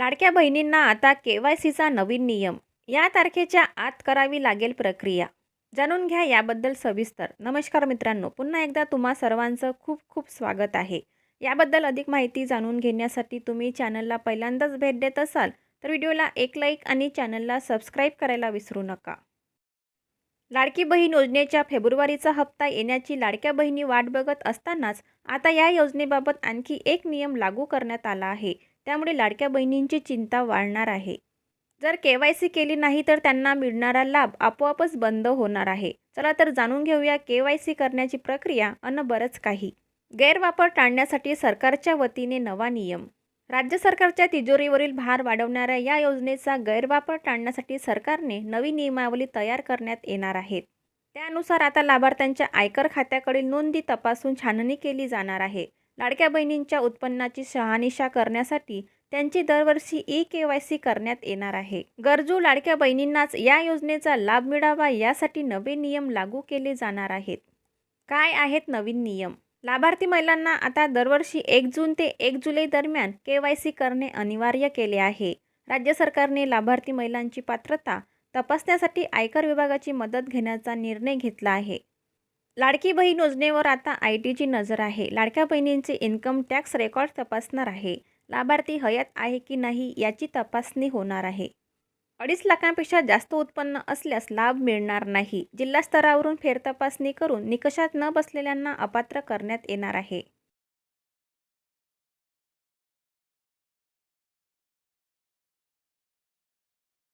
लाडक्या बहिणींना आता के वाय सीचा नवीन नियम या तारखेच्या आत करावी लागेल प्रक्रिया. जाणून घ्या याबद्दल सविस्तर. नमस्कार मित्रांनो पुन्हा एकदा तुम्हा सर्वांचं खूप खूप स्वागत आहे. याबद्दल अधिक माहिती जाणून घेण्यासाठी तुम्ही चॅनलला पहिल्यांदाच भेट देत असाल तर व्हिडिओला एक लाईक आणि चॅनलला सबस्क्राईब करायला विसरू नका. लाडकी बहीण योजनेच्या फेब्रुवारीचा हप्ता येण्याची लाडक्या बहिणी वाट बघत असतानाच आता या योजनेबाबत आणखी एक नियम लागू करण्यात आला आहे. त्यामुळे लाडक्या बहिणींची चिंता वाढणार आहे. जर के वाय सी केली नाही तर त्यांना मिळणारा लाभ आपोआपच बंद होणार आहे. चला तर जाणून घेऊया के वाय सी करण्याची प्रक्रिया अन बरंच काही. गैरवापर टाळण्यासाठी सरकारच्या वतीने नवा नियम. राज्य सरकारच्या तिजोरीवरील भार वाढवणाऱ्या या योजनेचा गैरवापर टाळण्यासाठी सरकारने नवी नियमावली तयार करण्यात येणार आहेत. त्यानुसार आता लाभार्थ्यांच्या आयकर खात्याकडील नोंदी तपासून छाननी केली जाणार आहे. लाडक्या बहिणींच्या उत्पन्नाची शहानिशा करण्यासाठी त्यांची दरवर्षी ई के वाय सी करण्यात येणार आहे. गरजू लाडक्या बहिणींनाच या योजनेचा लाभ मिळावा यासाठी नवे नियम लागू केले जाणार आहेत. काय आहेत नवीन नियम? लाभार्थी महिलांना आता दरवर्षी एक जून ते एक जुलै दरम्यान के वाय सी करणे अनिवार्य केले आहे. राज्य सरकारने लाभार्थी महिलांची पात्रता तपासण्यासाठी आयकर विभागाची मदत घेण्याचा निर्णय घेतला आहे. लाडकी बहीण योजनेवर आता आय टीची नजर आहे. लाडक्या बहिणींचे इन्कम टॅक्स रेकॉर्ड तपासणार आहे. लाभार्थी हयात आहे की नाही याची तपासणी होणार आहे. अडीच लाखांपेक्षा जास्त उत्पन्न असल्यास लाभ मिळणार नाही. जिल्हा स्तरावरून फेरतपासणी करून निकषात न बसलेल्यांना अपात्र करण्यात येणार आहे.